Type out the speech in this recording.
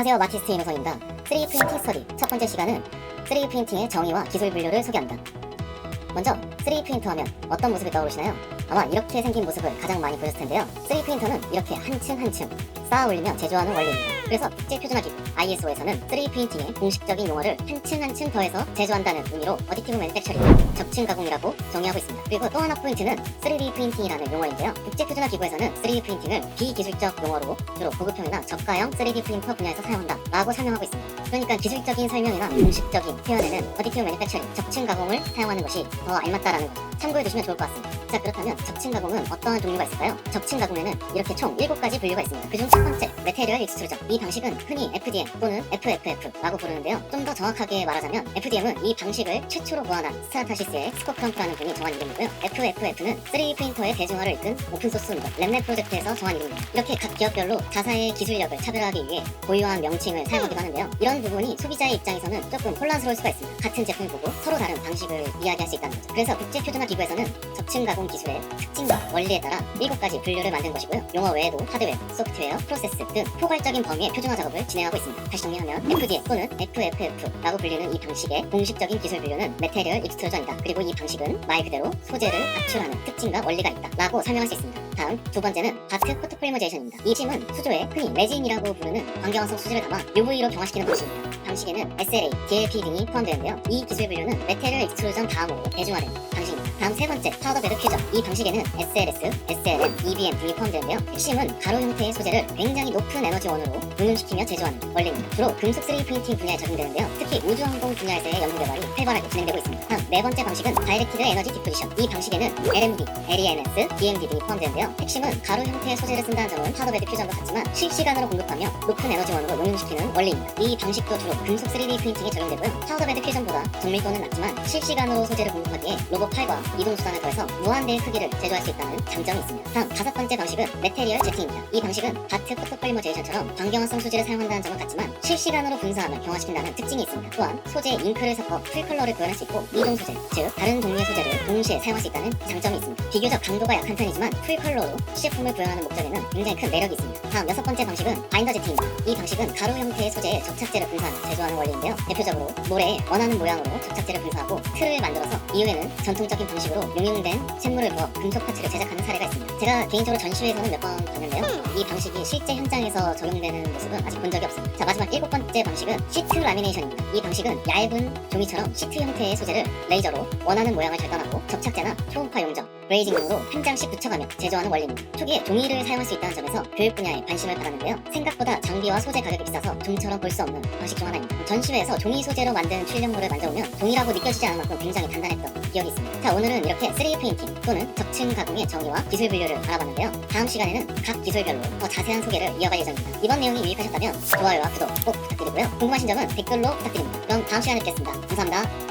안녕하세요 마티스트 이노성입니다 3D 프린팅 스터디. 첫 번째 시간은 3D 프린팅의 정의와 기술 분류를 소개한다. 먼저 3D 프린터 하면 어떤 모습이 떠오르시나요? 아마 이렇게 생긴 모습을 가장 많이 보셨을 텐데요. 3D 프린터는 이렇게 한 층 한층 쌓아 올리며 제조하는 원리입니다. 그래서 국제 표준화 기구 ISO에서는 3D 프린팅의 공식적인 용어를 한층 한층 더해서 제조한다는 의미로 어디티브 매니팩처링 적층 가공이라고 정의하고 있습니다. 그리고 또 하나 포인트는 3D 프린팅이라는 용어인데요. 국제 표준화 기구에서는 3D 프린팅을 비기술적 용어로 주로 보급형이나 저가형 3D 프린터 분야에서 사용한다 라고 설명하고 있습니다. 그러니까 기술적인 설명이나 공식적인 표현에는 어디티브 매니팩처링 적층 가공을 사용하는 것이 더 알맞다라는 거 참고해 두시면 좋을 것 같습니다. 자 그렇다면 적층 가공은 어떠한 종류가 있을까요? 적층 가공에는 이렇게 총 7가지 분류가 있습니다. 그중 첫 번째 메테리얼 익스트루전. 이 방식은 흔히 FDM 또는 FFF라고 부르는데요. 좀 더 정확하게 말하자면 FDM은 이 방식을 최초로 고안한 스타타시스의 스코크함프라는 분이 정한 이름이고요. FFF는 3D 프린터의 대중화를 이끈 오픈소스 입니다 랩넷 프로젝트에서 정한 이름입니다. 이렇게 각 기업별로 자사의 기술력을 차별화하기 위해 고유한 명칭을 사용하기도 하는데요. 이런 부분이 소비자의 입장에서는 조금 혼란스러울 수가 있습니다. 같은 제품을 보고 서로 다른 방식을 이야기할 수 있다는 거죠. 그래서 국제표준화 기구에서는 적층 가공 기술의 특징과 원리에 따라 7가지 분류를 만든 것이고요. 용어 외에도 하드웨어, 소프트웨어, 프로세스 등 포괄적인 범위의 표준화 작업을 진행하고 있습니다. 다시 정리하면 FDM 또는 FFF라고 불리는 이 방식의 공식적인 기술 분류는 메테리얼 익스트루전이다. 그리고 이 방식은 말 그대로 소재를 압출하는 특징과 원리가 있다. 라고 설명할 수 있습니다 다음 두 번째는 바트 포토폴리머제이션입니다. 이 침은 수조에 흔히 레진이라고 부르는 광경화성 수지를 담아 UV로 병화시키는 방식입니다. 방식에는 SLA, DLP 등이 포함되는데요. 이 기술 분류는 메테리얼 익스트루전 다음으로 대중화된 방식입니다. 다음 세 번째 파우더 베드 퓨전. 이 방식에는 SLS, SLM, EBM 등이 포함되는데요. 핵심은 가루 형태의 소재를 굉장히 높은 에너지원으로 분쇄시키며 제조하는 원리입니다. 주로 금속 3D 프린팅 분야에 적용되는데요. 특히 우주항공 분야에서의 연구 개발이 활발하게 진행되고 있습니다. 다음 네 번째 방식은 다이렉티드 에너지 디포지션. 이 방식에는 LMD, LEMS, DMD 등이 포함되는데요 핵심은 가루 형태의 소재를 쓴다는 점은 파우더 베드 퓨전과 같지만 실시간으로 공급하며 높은 에너지원으로 용융시키는 원리입니다 이 방식도 주로 금속 3D 프린팅에 적용되고요 파우더 베드 퓨전보다 정밀도는 낮지만 실시간으로 소재를 공급하기에 로봇 팔과 이동 수단을 더해서 무한대의 크기를 제조할 수 있다는 장점이 있습니다. 다음 다섯 번째 방식은 메테리얼 제팅입니다. 이 방식은 바트 포토폴리머 제이션처럼 광경화성 소재를 사용한다는 점은 같지만 실시간으로 분사하며 경화시킨다는 특징이 있습니다. 또한 소재에 잉크를 섞어 풀컬러를 구현할 수 있고 이동 소재, 즉 다른 종류의 소재를 동시에 사용할 수 있다는 장점이 있습니다. 비교적 강도가 약한 편이지만 풀컬러 로 시제품을 구현하는 목적에는 굉장히 큰 매력이 있습니다. 다음 여섯 번째 방식은 바인더 제팅입니다. 이 방식은 가루 형태의 소재에 접착제를 분사하는 제조하는 원리인데요. 대표적으로 모래에 원하는 모양으로 접착제를 분사하고 틀을 만들어서 이후에는 전통적인 방식으로 용융된 샘물을 부어 금속 파츠를 제작하는 사례가 있습니다. 제가 개인적으로 전시회에서는 몇 번 봤는데요. 이 방식이 실제 현장에서 적용되는 모습은 아직 본 적이 없습니다. 자 마지막 일곱 번째 방식은 시트 라미네이션입니다. 이 방식은 얇은 종이처럼 시트 형태의 소재를 레이저로 원하는 모양을 절단하고 접착제나 초음파 용접, 브 레이징으로 한 장씩 붙여가며 제조하는 원리입니다. 초기에 종이를 사용할 수 있다는 점에서 교육 분야에 관심을 받았는데요. 생각보다 장비와 소재 가격이 비싸서 좀처럼 볼 수 없는 방식 중 하나입니다. 전시회에서 종이 소재로 만든 출력물을 만져보면 종이라고 느껴지지 않을 만큼 굉장히 단단했던 기억이 있습니다. 자 오늘은 이렇게 3D 프린팅 또는 적층 가공의 정의와 기술 분류를 알아봤는데요. 다음 시간에는 각 기술별로 더 자세한 소개를 이어갈 예정입니다. 이번 내용이 유익하셨다면 좋아요와 구독 꼭 부탁드리고요. 궁금하신 점은 댓글로 부탁드립니다. 그럼 다음 시간에 뵙겠습니다. 감사합니다.